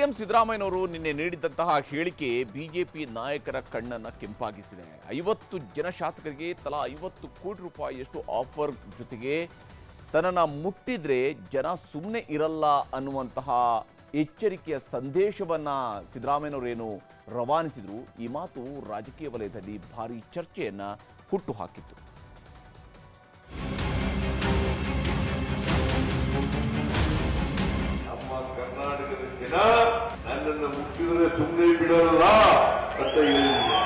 CM ಸಿದ್ದರಾಮಯ್ಯನವರು ನಿನ್ನೆ ನೀಡಿದಂತಹ ಹೇಳಿಕೆ ಬಿಜೆಪಿ ನಾಯಕರ ಕಣ್ಣನ್ನ ಕೆಂಪಾಗಿಸಿದೆ. ಐವತ್ತು ಜನ ಶಾಸಕರಿಗೆ ತಲಾ ಐವತ್ತು ಕೋಟಿ ರೂಪಾಯಿಯಷ್ಟು ಆಫರ್ ಜೊತೆಗೆ ತನ್ನನ್ನು ಮುಟ್ಟಿದ್ರೆ ಜನ ಸುಮ್ಮನೆ ಇರಲ್ಲ ಅನ್ನುವಂತಹ ಎಚ್ಚರಿಕೆಯ ಸಂದೇಶವನ್ನ ಸಿದ್ದರಾಮಯ್ಯನವರೇನು ರವಾನಿಸಿದ್ರು. ಈ ಮಾತು ರಾಜಕೀಯ ವಲಯದಲ್ಲಿ ಭಾರಿ ಚರ್ಚೆಯನ್ನ ಹುಟ್ಟು ಹಾಕಿತ್ತು ಕರ್ನಾಟಕದ ಜನ ನನ್ನನ್ನು ಮುಟ್ಟಿದ್ರೆ ಸುಮ್ಮನೆ ಬಿಡೋಲ್ಲ ಅಂತ ಹೇಳಿದ್ರು.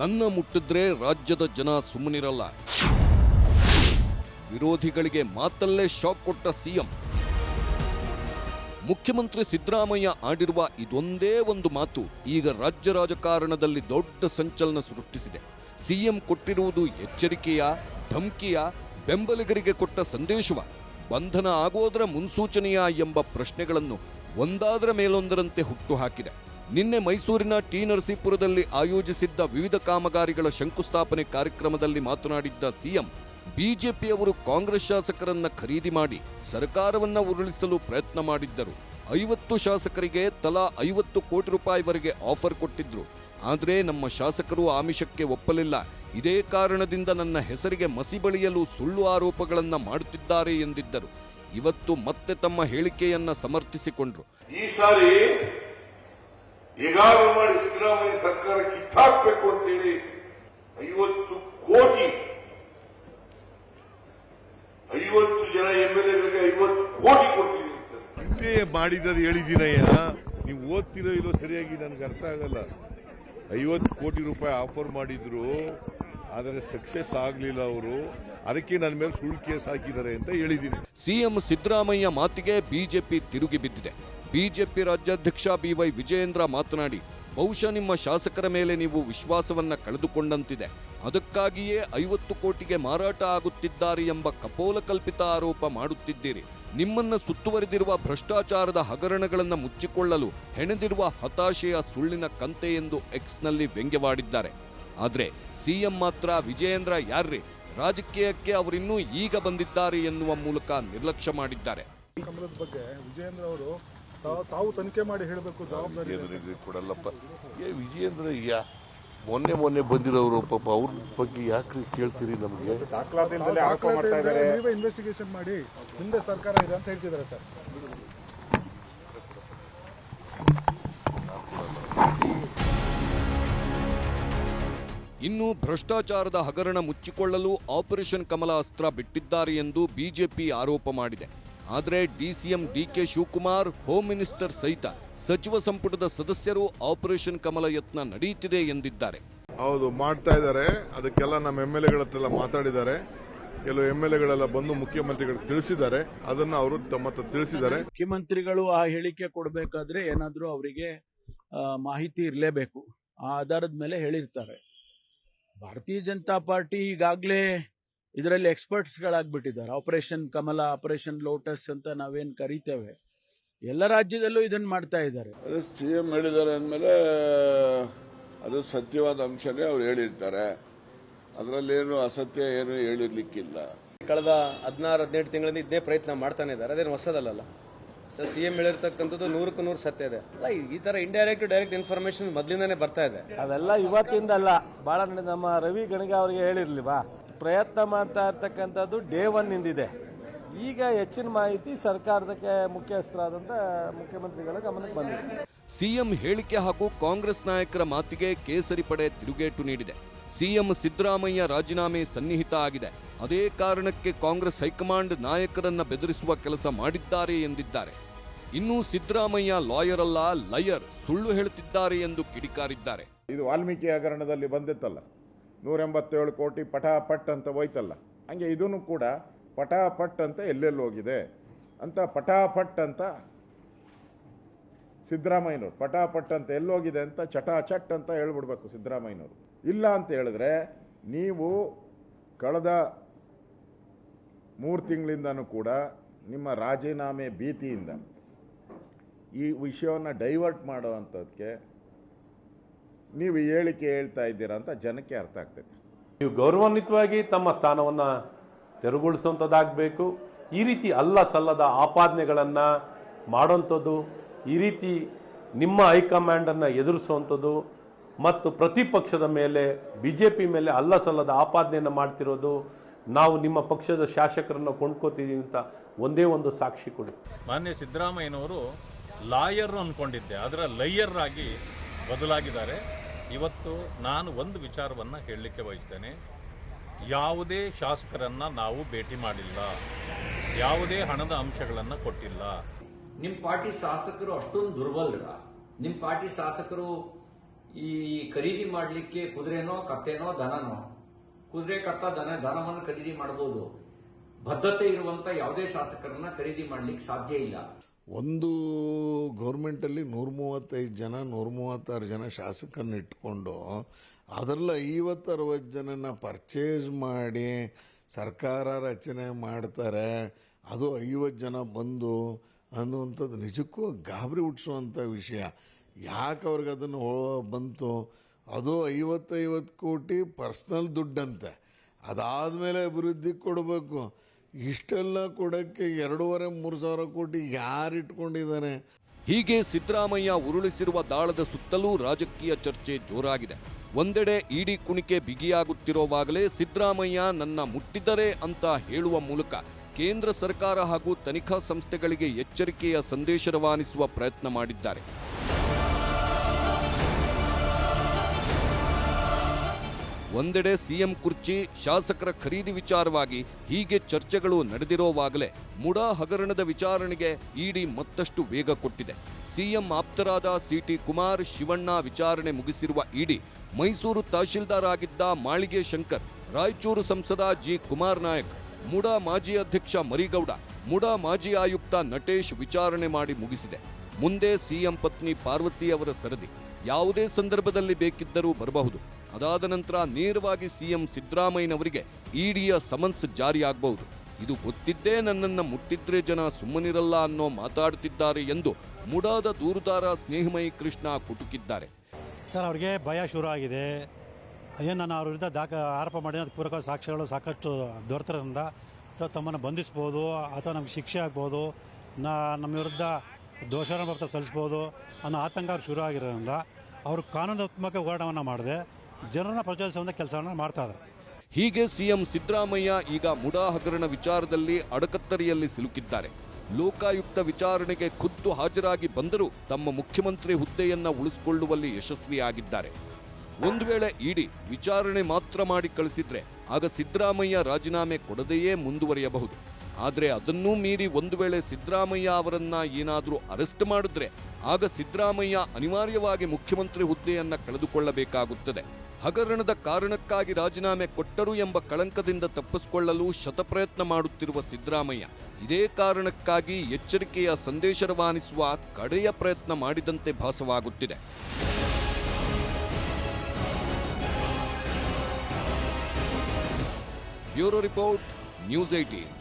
ನನ್ನ ಮುಟ್ಟಿದ್ರೆ ರಾಜ್ಯದ ಜನ ಸುಮ್ಮನಿರಲ್ಲ. ವಿರೋಧಿಗಳಿಗೆ ಮಾತಲ್ಲೇ ಶಾಕ್ ಕೊಟ್ಟ ಸಿಎಂ. ಮುಖ್ಯಮಂತ್ರಿ ಸಿದ್ದರಾಮಯ್ಯ ಆಡಿರುವ ಇದೊಂದೇ ಒಂದು ಮಾತು, ಈಗ ರಾಜ್ಯ ರಾಜಕಾರಣದಲ್ಲಿ ದೊಡ್ಡ ಸಂಚಲನ ಸೃಷ್ಟಿಸಿದೆ. ಸಿಎಂ ಕೊಟ್ಟಿರುವುದು ಎಚ್ಚರಿಕೆಯ, ಧಮ್ಕಿಯ, ಬೆಂಬಲಿಗರಿಗೆ ಕೊಟ್ಟ ಸಂದೇಶವ? ಬಂಧನ ಆಗೋದರ ಮುನ್ಸೂಚನೆಯ ಎಂಬ ಪ್ರಶ್ನೆಗಳನ್ನು ಒಂದಾದರ ಮೇಲೊಂದರಂತೆ ಹುಟ್ಟುಹಾಕಿದೆ ನಿನ್ನೆ ಮೈಸೂರಿನ ಟಿ ನರಸೀಪುರದಲ್ಲಿ ಆಯೋಜಿಸಿದ್ದ ವಿವಿಧ ಕಾಮಗಾರಿಗಳ ಶಂಕುಸ್ಥಾಪನೆ ಕಾರ್ಯಕ್ರಮದಲ್ಲಿ ಮಾತನಾಡಿದ್ದ ಸಿಎಂ, ಬಿಜೆಪಿಯವರು ಕಾಂಗ್ರೆಸ್ ಶಾಸಕರನ್ನ ಖರೀದಿ ಮಾಡಿ ಸರ್ಕಾರವನ್ನ ಉರುಳಿಸಲು ಪ್ರಯತ್ನ ಮಾಡಿದ್ದರು. ಐವತ್ತು ಶಾಸಕರಿಗೆ ತಲಾ ಐವತ್ತು ಕೋಟಿ ರೂಪಾಯಿವರೆಗೆ ಆಫರ್ ಕೊಟ್ಟಿದ್ರು. ಆದರೆ ನಮ್ಮ ಶಾಸಕರು ಆಮಿಷಕ್ಕೆ ಒಪ್ಪಲಿಲ್ಲ. ಇದೇ ಕಾರಣದಿಂದ ನನ್ನ ಹೆಸರಿಗೆ ಮಸಿ ಬಳಿಯಲು ಸುಳ್ಳು ಆರೋಪಗಳನ್ನು ಮಾಡುತ್ತಿದ್ದಾರೆ ಎಂದಿದ್ದರು. ಇವತ್ತು ಮತ್ತೆ ತಮ್ಮ ಹೇಳಿಕೆಯನ್ನ ಸಮರ್ಥಿಸಿಕೊಂಡ್ರು. ಈ ಸಾರಿ ಈಗಾಗಲೇ ಮಾಡಿ ಸಿದ್ದರಾಮಯ್ಯ ಸರ್ಕಾರ ಕಿತ್ತಾಕ್ಬೇಕು ಅಂತೇಳಿ ಐವತ್ತು ಕೋಟಿ ಐವತ್ತು ಜನ ಎಂ ಎಲ್ ಎಗಳಿಗೆ ಐವತ್ತು ಕೋಟಿ ಕೊಡ್ತೀವಿ ಅಂತ. ಹಿಂದೆ ಮಾಡಿದ್ದದು ಹೇಳಿದ್ದೀನಯ್ಯ ನೀವು ಓದ್ತಿರೋ ಇಲ್ಲೋ ಸರಿಯಾಗಿ ನನಗೆ ಅರ್ಥ ಆಗಲ್ಲ. ಐವತ್ತು ಕೋಟಿ ರೂಪಾಯಿ ಆಫರ್ ಮಾಡಿದ್ರು. ಆದರೆ ಸಕ್ಸಸ್ ಆಗಲಿಲ್ಲ ಅವರು, ಅದಕ್ಕೆ ನನ್ನ ಮೇಲೆ ಸುಳ್ಳು ಕೇಸ್ ಹಾಕಿದ್ದಾರೆ ಅಂತ ಹೇಳಿದ್ದೀನಿ. ಸಿಎಂ ಸಿದ್ದರಾಮಯ್ಯ ಮಾತಿಗೆ ಬಿಜೆಪಿ ತಿರುಗಿ ಬಿದ್ದಿದೆ. ಬಿಜೆಪಿ ರಾಜ್ಯಾಧ್ಯಕ್ಷ ಬಿವೈ ವಿಜಯೇಂದ್ರ ಮಾತನಾಡಿ, ಬಹುಶಃ ನಿಮ್ಮ ಶಾಸಕರ ಮೇಲೆ ನೀವು ವಿಶ್ವಾಸವನ್ನ ಕಳೆದುಕೊಂಡಂತಿದೆ. ಅದಕ್ಕಾಗಿಯೇ ಐವತ್ತು ಕೋಟಿಗೆ ಮಾರಾಟ ಆಗುತ್ತಿದ್ದಾರೆ ಎಂಬ ಕಪೋಲಕಲ್ಪಿತ ಆರೋಪ ಮಾಡುತ್ತಿದ್ದೀರಿ. ನಿಮ್ಮನ್ನ ಸುತ್ತುವರಿದಿರುವ ಭ್ರಷ್ಟಾಚಾರದ ಹಗರಣಗಳನ್ನು ಮುಚ್ಚಿಕೊಳ್ಳಲು ಹೆಣೆದಿರುವ ಹತಾಶೆಯ ಸುಳ್ಳಿನ ಕಂತೆ ಎಂದು ಎಕ್ಸ್ನಲ್ಲಿ ವ್ಯಂಗ್ಯವಾಡಿದ್ದಾರೆ. ಆದ್ರೆ ಸಿಎಂ ಮಾತ್ರ ವಿಜಯೇಂದ್ರ ಯಾರ್ರಿ? ರಾಜಕೀಯಕ್ಕೆ ಅವರಿನ್ನೂ ಈಗ ಬಂದಿದ್ದಾರೆ ಎನ್ನುವ ಮೂಲಕ ನಿರ್ಲಕ್ಷ್ಯ ಮಾಡಿದ್ದಾರೆ. ಕಮಲದ ಬಗ್ಗೆ ವಿಜಯೇಂದ್ರ ಅವರು ತಾವು- ತಾವು ತನಿಖೆ ಮಾಡಿ ಹೇಳಬೇಕು ಜವಾಬ್ದಾರಿ ಕೊಡಲ್ಲಪ್ಪ. ಏ ವಿಜಯೇಂದ್ರ ಯಾ ಮೊನ್ನೆ ಮೊನ್ನೆ ಬಂದಿರೋರು ಪಾಪ ಅವ್ರ ಬಗ್ಗೆ ಯಾಕ್ರಿ ಕೇಳ್ತೀರಿ ನಮಗೆ? ಇನ್ವೆಸ್ಟಿಗೇಷನ್ ಮಾಡಿ ಹಿಂದೆ ಸರ್ಕಾರ ಇದೆ ಅಂತ ಹೇಳ್ತಿದ್ದಾರೆ ಸರ್. ಇನ್ನು ಭ್ರಷ್ಟಾಚಾರದ ಹಗರಣ ಮುಚ್ಚಿಕೊಳ್ಳಲು ಆಪರೇಷನ್ ಕಮಲ ಅಸ್ತ್ರ ಬಿಟ್ಟಿದ್ದಾರೆ ಎಂದು ಬಿಜೆಪಿ ಆರೋಪ ಮಾಡಿದೆ. ಆದರೆ DCM DK Shivakumar home minister ಸಹಿತ ಸಚಿವ ಸಂಪುಟದ ಸದಸ್ಯರು ಆಪರೇಷನ್ ಕಮಲ ಯತ್ನ ನಡೆಯುತ್ತಿದೆ ಎಂದಿದ್ದಾರೆ. ಹೌದು ಮಾಡ್ತಾ ಇದ್ದಾರೆ. ಅದಕ್ಕೆಲ್ಲ ನಮ್ಮ ಎಂ ಎಲ್ ಎಗಳ ಮಾತಾಡಿದ್ದಾರೆ. ಕೆಲವು ಎಂ ಎಲ್ ಎಗಳೆಲ್ಲ ಬಂದು ಮುಖ್ಯಮಂತ್ರಿಗಳು ತಿಳಿಸಿದ್ದಾರೆ. ಅದನ್ನ ಅವರು ತಮ್ಮ ಹತ್ರ ತಿಳಿಸಿದ್ದಾರೆ. ಮುಖ್ಯಮಂತ್ರಿಗಳು ಆ ಹೇಳಿಕೆ ಕೊಡಬೇಕಾದ್ರೆ ಏನಾದರೂ ಅವರಿಗೆ ಮಾಹಿತಿ ಇರಲೇಬೇಕು. ಆ ಆಧಾರದ ಮೇಲೆ ಹೇಳಿರ್ತಾರೆ. ಭಾರತೀಯ ಜನತಾ ಪಾರ್ಟಿ ಈಗಾಗಲೇ ಇದರಲ್ಲಿ ಎಕ್ಸ್ಪರ್ಟ್ಸ್ಗಳಾಗ್ಬಿಟ್ಟಿದ್ದಾರೆ. ಆಪರೇಷನ್ ಕಮಲ ಆಪರೇಷನ್ ಲೋಟಸ್ ಅಂತ ನಾವೇನು ಕರಿತೇವೆ. ಎಲ್ಲ ರಾಜ್ಯದಲ್ಲೂ ಇದನ್ನು ಮಾಡ್ತಾ ಇದ್ದಾರೆ. ಅದೇ ಸಿಎಂ ಹೇಳಿದ್ದಾರೆ ಅಂದಮೇಲೆ ಅದು ಸತ್ಯವಾದ ಅಂಶನೇ ಅವ್ರು ಹೇಳಿರ್ತಾರೆ. ಅದರಲ್ಲೇನು ಅಸತ್ಯ ಏನು ಹೇಳಿರ್ಲಿಕ್ಕಿಲ್ಲ. ಕಳೆದ ಹದಿನಾರು ಹದಿನೆಂಟು ತಿಂಗಳಿಂದ ಇದೇ ಪ್ರಯತ್ನ ಮಾಡ್ತಾನೆ ಇದ್ದಾರೆ. ಅದೇನು ಹೊಸದಲ್ಲ ಸರ್ ಸಿ ಎಂ ಹೇಳಿರ್ತಕ್ಕಂಥದ್ದು ನೂರಕ್ಕೂ ನೂರು ಸತ್ಯ ಇದೆ. ಅಲ್ಲ ಈ- ತರ ಇಂಡೈರೆಕ್ಟ್ ಡೈರೆಕ್ಟ್ ಇನ್ಫಾರ್ಮೇಶನ್ ಮೊದಲಿಂದಾನೇ ಬರ್ತಾ ಇದೆ. ಅವೆಲ್ಲ ಇವತ್ತಿಂದಲ್ಲ ಬಹಳ ನಮ್ಮ ರವಿ ಗಣಗ ಅವರಿಗೆ ಹೇಳಿರ್ಲಿವಾ ಪ್ರಯತ್ನ ಮಾಡ್ತಾ ಇರ್ತಕ್ಕಂಥದ್ದು ಡೇ ಒನ್ ಇಂದಿದೆ. ಈಗ ಹೆಚ್ಚಿನ ಮಾಹಿತಿ ಸರ್ಕಾರದಕ್ಕೆ ಮುಖ್ಯಸ್ಥರಾದಂಥ ಮುಖ್ಯಮಂತ್ರಿಗಳ ಗಮನಕ್ಕೆ ಬಂದಿದೆ. ಸಿಎಂ ಹೇಳಿಕೆ ಹಾಗೂ ಕಾಂಗ್ರೆಸ್ ನಾಯಕರ ಮಾತಿಗೆ ಕೇಸರಿ ಪಡೆ ತಿರುಗೇಟು ನೀಡಿದೆ. ಸಿಎಂ ಸಿದ್ದರಾಮಯ್ಯ ರಾಜೀನಾಮೆ ಸನ್ನಿಹಿತ ಆಗಿದೆ. ಅದೇ ಕಾರಣಕ್ಕೆ ಕಾಂಗ್ರೆಸ್ ಹೈಕಮಾಂಡ್ ನಾಯಕರನ್ನ ಬೆದರಿಸುವ ಕೆಲಸ ಮಾಡಿದ್ದಾರೆ ಎಂದಿದ್ದಾರೆ. ಇನ್ನು ಸಿದ್ದರಾಮಯ್ಯ ಲಾಯರ್ ಅಲ್ಲ, ಲಯರ್ ಸುಳ್ಳು ಹೇಳುತ್ತಿದ್ದಾರೆ ಎಂದು ಕಿಡಿಕಾರಿದ್ದಾರೆ. ಇದು ವಾಲ್ಮೀಕಿ ಹಗರಣದಲ್ಲಿ ಬಂದಿತ್ತಲ್ಲ. ನೂರ ಎಂಬತ್ತೇಳು ಕೋಟಿ ಪಟಾಪಟ್ ಅಂತ ಹೋಯ್ತಲ್ಲ. ಹಂಗೆ ಇದನ್ನು ಕೂಡ ಪಟಾಪಟ್ ಅಂತ ಎಲ್ಲೆಲ್ಲಿ ಹೋಗಿದೆ? ಅಂತ ಪಟಾಪಟ್ ಅಂತ ಸಿದ್ದರಾಮಯ್ಯನವ್ರು, ಪಟಾಪಟ್ ಅಂತ ಎಲ್ಲೋಗಿದೆ ಅಂತ ಚಟಾಚಟ್ ಅಂತ ಹೇಳ್ಬಿಡ್ಬೇಕು ಸಿದ್ದರಾಮಯ್ಯನವರು. ಇಲ್ಲ ಅಂತ ಹೇಳಿದ್ರೆ ನೀವು ಕಳೆದ ಮೂರು ತಿಂಗಳಿಂದನೂ ಕೂಡ ನಿಮ್ಮ ರಾಜೀನಾಮೆ ಭೀತಿಯಿಂದ ಈ ವಿಷಯವನ್ನು ಡೈವರ್ಟ್ ಮಾಡೋವಂಥದ್ದಕ್ಕೆ ನೀವು ಹೇಳಿಕೆ ಹೇಳ್ತಾ ಇದ್ದೀರಾ ಅಂತ ಜನಕ್ಕೆ ಅರ್ಥ ಆಗ್ತೈತೆ. ನೀವು ಗೌರವಾನ್ವಿತವಾಗಿ ತಮ್ಮ ಸ್ಥಾನವನ್ನು ತೆರವುಗೊಳಿಸುವಂಥದ್ದಾಗಬೇಕು. ಈ ರೀತಿ ಅಲ್ಲ ಸಲ್ಲದ ಆಪಾದನೆಗಳನ್ನು ಮಾಡೋಂಥದ್ದು ಈ ರೀತಿ ನಿಮ್ಮ ಹೈಕಮಾಂಡನ್ನು ಎದುರಿಸುವಂಥದ್ದು ಮತ್ತು ಪ್ರತಿಪಕ್ಷದ ಮೇಲೆ ಬಿ ಜೆ ಪಿ ಮೇಲೆ ಅಲ್ಲ ಸಲ್ಲದ ಆಪಾದನೆಯನ್ನು ಮಾಡ್ತಿರೋದು ನಾವು ನಿಮ್ಮ ಪಕ್ಷದ ಶಾಸಕರನ್ನು ಕೊಂಡ್ಕೋತಿದ್ದೀವಿ ಅಂತ ಒಂದೇ ಒಂದು ಸಾಕ್ಷಿ ಕೊಡಿ. ಮಾನ್ಯ ಸಿದ್ದರಾಮಯ್ಯನವರು ಲಾಯರ್ ಅಂದ್ಕೊಂಡಿದ್ದೆ ಅದರ ಲೈಯರ್ ಆಗಿ ಬದಲಾಗಿದ್ದಾರೆ. ಇವತ್ತು ನಾನು ಒಂದು ವಿಚಾರವನ್ನು ಹೇಳಲಿಕ್ಕೆ ಬಯಸ್ತೇನೆ. ಯಾವುದೇ ಶಾಸಕರನ್ನು ನಾವು ಭೇಟಿ ಮಾಡಿಲ್ಲ ಯಾವುದೇ ಹಣದ ಅಂಶಗಳನ್ನು ಕೊಟ್ಟಿಲ್ಲ. ನಿಮ್ಮ ಪಾರ್ಟಿ ಶಾಸಕರು ಅಷ್ಟೊಂದು ದುರ್ಬಲರ ನಿಮ್ಮ ಪಾರ್ಟಿ ಶಾಸಕರು ಈ ಖರೀದಿ ಮಾಡಲಿಕ್ಕೆ ಕುದುರೆನೋ, ಕತ್ತೆನೋ, ದನನೋ. ಕುದುರೆ, ಕತ್ತ, ದನ, ದನವನ್ನು ಖರೀದಿ ಮಾಡಬಹುದು ಬದ್ಧತೆ ಇರುವಂತ ಯಾವುದೇ ಶಾಸಕರನ್ನ ಖರೀದಿ ಮಾಡ್ಲಿಕ್ಕೆ ಸಾಧ್ಯ ಇಲ್ಲ. ಒಂದು ಗೌರ್ಮೆಂಟಲ್ಲಿ ನೂರ ಮೂವತ್ತೈದು ಜನ ನೂರ ಮೂವತ್ತಾರು ಜನ ಶಾಸಕರನ್ನ ಇಟ್ಕೊಂಡು ಅದರಲ್ಲಿ ಐವತ್ತು ಅರವತ್ತು ಜನನ ಪರ್ಚೇಸ್ ಮಾಡಿ ಸರ್ಕಾರ ರಚನೆ ಮಾಡ್ತಾರೆ. ಅದು ಐವತ್ತು ಜನ ಬಂದು ಅನ್ನುವಂಥದ್ದು ನಿಜಕ್ಕೂ ಗಾಬರಿ ಹುಟ್ಟಿಸುವಂಥ ವಿಷಯ. ಯಾಕೆ ಅವ್ರಿಗೆ ಅದನ್ನು ಬಂತು? ಅದು ಐವತ್ತೈವತ್ತು ಕೋಟಿ ಪರ್ಸ್ನಲ್ ದುಡ್ಡಂತೆ. ಅದಾದಮೇಲೆ ಅಭಿವೃದ್ಧಿ ಕೊಡಬೇಕು. ಇಷ್ಟೆಲ್ಲ ಕೊಡೋಕ್ಕೆ ಎರಡೂವರೆ, ಮೂರು ಸಾವಿರ ಕೋಟಿ ಯಾರು ಇಟ್ಕೊಂಡಿದ್ದಾರೆ ಹೀಗೆ ಸಿದ್ದರಾಮಯ್ಯ ಉರುಳಿಸಿರುವ ದಾಳದ ಸುತ್ತಲೂ ರಾಜಕೀಯ ಚರ್ಚೆ ಜೋರಾಗಿದೆ. ಒಂದೆಡೆ ಇಡಿ ಕುಣಿಕೆ ಬಿಗಿಯಾಗುತ್ತಿರುವಾಗಲೇ ಸಿದ್ದರಾಮಯ್ಯ ನನ್ನ ಮುಟ್ಟಿದರೆ ಅಂತ ಹೇಳುವ ಮೂಲಕ ಕೇಂದ್ರ ಸರ್ಕಾರ ಹಾಗೂ ತನಿಖಾ ಸಂಸ್ಥೆಗಳಿಗೆ ಎಚ್ಚರಿಕೆಯ ಸಂದೇಶ ರವಾನಿಸುವ ಪ್ರಯತ್ನ ಮಾಡಿದ್ದಾರೆ. ಒಂದೆಡೆ ಸಿಎಂ ಕುರ್ಚಿ ಶಾಸಕರ ಖರೀದಿ ವಿಚಾರವಾಗಿ ಹೀಗೆ ಚರ್ಚೆಗಳು ನಡೆದಿರೋವಾಗಲೇ ಮುಡಾ ಹಗರಣದ ವಿಚಾರಣೆಗೆ ಇಡಿ ಮತ್ತಷ್ಟು ವೇಗ ಕೊಟ್ಟಿದೆ. ಸಿಎಂ ಆಪ್ತರಾದ ಸಿಟಿ ಕುಮಾರ್ ಶಿವಣ್ಣ ವಿಚಾರಣೆ ಮುಗಿಸಿರುವ ಇಡಿ ಮೈಸೂರು ತಹಶೀಲ್ದಾರ್ ಆಗಿದ್ದ ಮಾಳಿಗೆ ಶಂಕರ್, ರಾಯಚೂರು ಸಂಸದ ಜಿ ಕುಮಾರ್ ನಾಯಕ್ ಮುಡಾ ಮಾಜಿ ಅಧ್ಯಕ್ಷ ಮರಿಗೌಡ ಮುಡಾ ಮಾಜಿ ಆಯುಕ್ತ ನಟೇಶ್ ವಿಚಾರಣೆ ಮಾಡಿ ಮುಗಿಸಿದೆ. ಮುಂದೆ ಸಿಎಂ ಪತ್ನಿ ಪಾರ್ವತಿ ಅವರ ಸರದಿ ಯಾವುದೇ ಸಂದರ್ಭದಲ್ಲಿ ಬೇಕಿದ್ದರೂ ಬರಬಹುದು. ಅದಾದ ನಂತರ ನೇರವಾಗಿ ಸಿಎಂ ಸಿದ್ದರಾಮಯ್ಯನವರಿಗೆ ಇಡಿಯ ಸಮನ್ಸ್ ಜಾರಿಯಾಗಬಹುದು. ಇದು ಗೊತ್ತಿದ್ದೇ ನನ್ನನ್ನು ಮುಟ್ಟಿದ್ರೆ ಜನ ಸುಮ್ಮನಿರಲ್ಲ ಅನ್ನೋ ಮಾತಾಡುತ್ತಿದ್ದಾರೆ ಎಂದು ಮುಡಾದ ದೂರುದಾರ ಸ್ನೇಹಮಯಿ ಕೃಷ್ಣ ಕುಟುಕಿದ್ದಾರೆ. ಸರ್, ಅವ್ರಿಗೆ ಭಯ ಶುರು ಆಗಿದೆ. ಏನು ನಾನು ಅವರಿಂದ ದಾಖ, ಆರೋಪ ಮಾಡಿದ ಪೂರಕ ಸಾಕ್ಷ್ಯಗಳು ಸಾಕಷ್ಟು ದೊರೆತಿರೋದ್ರಿಂದ ಅಥವಾ ತಮ್ಮನ್ನು ಬಂಧಿಸ್ಬೋದು ಅಥವಾ ನಮ್ಗೆ ಶಿಕ್ಷೆ ಆಗ್ಬೋದು, ನಾ, ನಮ್ಮ ವಿರುದ್ಧ ದೋಷಾರೋಪ ಸಲ್ಲಿಸ್ಬೋದು ಅನ್ನೋ ಆತಂಕ ಶುರು ಆಗಿರೋದ್ರಿಂದ ಅವರು ಕಾನೂನಾತ್ಮಕ ಹೋರಾಟವನ್ನು ಮಾಡದೆ. ಜನರನ್ನ ಪ್ರಚೋದಿಸುವಂಥ ಕೆಲಸವನ್ನ ಮಾಡ್ತಾ ಇದ್ದಾರೆ. ಹೀಗೆ ಸಿಎಂ ಸಿದ್ದರಾಮಯ್ಯ ಈಗ ಮುಡಾ ಹಗರಣ ವಿಚಾರದಲ್ಲಿ ಅಡಕತ್ತರಿಯಲ್ಲಿ ಸಿಲುಕಿದ್ದಾರೆ. ಲೋಕಾಯುಕ್ತ ವಿಚಾರಣೆಗೆ ಖುದ್ದು ಹಾಜರಾಗಿ ಬಂದರೂ ತಮ್ಮ ಮುಖ್ಯಮಂತ್ರಿ ಹುದ್ದೆಯನ್ನ ಉಳಿಸಿಕೊಳ್ಳುವಲ್ಲಿ ಯಶಸ್ವಿಯಾಗಿದ್ದಾರೆ. ಒಂದು ವೇಳೆ ಇಡಿ ವಿಚಾರಣೆ ಮಾತ್ರ ಮಾಡಿ ಕಳಿಸಿದ್ರೆ ಆಗ ಸಿದ್ದರಾಮಯ್ಯ ರಾಜೀನಾಮೆ ಕೊಡದೆಯೇ ಮುಂದುವರಿಯಬಹುದು. ಆದರೆ ಅದನ್ನೂ ಮೀರಿ ಒಂದು ವೇಳೆ ಸಿದ್ದರಾಮಯ್ಯ ಅವರನ್ನ ಏನಾದರೂ ಅರೆಸ್ಟ್ ಮಾಡಿದ್ರೆ ಆಗ ಸಿದ್ದರಾಮಯ್ಯ ಅನಿವಾರ್ಯವಾಗಿ ಮುಖ್ಯಮಂತ್ರಿ ಹುದ್ದೆಯನ್ನ ಕಳೆದುಕೊಳ್ಳಬೇಕಾಗುತ್ತದೆ. ಹಗರಣದ ಕಾರಣಕ್ಕಾಗಿ ರಾಜೀನಾಮೆ ಕೊಟ್ಟರು ಎಂಬ ಕಳಂಕದಿಂದ ತಪ್ಪಿಸಿಕೊಳ್ಳಲು ಶತಪ್ರಯತ್ನ ಮಾಡುತ್ತಿರುವ ಸಿದ್ದರಾಮಯ್ಯ ಇದೇ ಕಾರಣಕ್ಕಾಗಿ ಎಚ್ಚರಿಕೆಯ ಸಂದೇಶ ರವಾನಿಸುವ ಕಡೆಯ ಪ್ರಯತ್ನ ಮಾಡಿದಂತೆ ಭಾಸವಾಗುತ್ತಿದೆ. Bureau report, news eighteen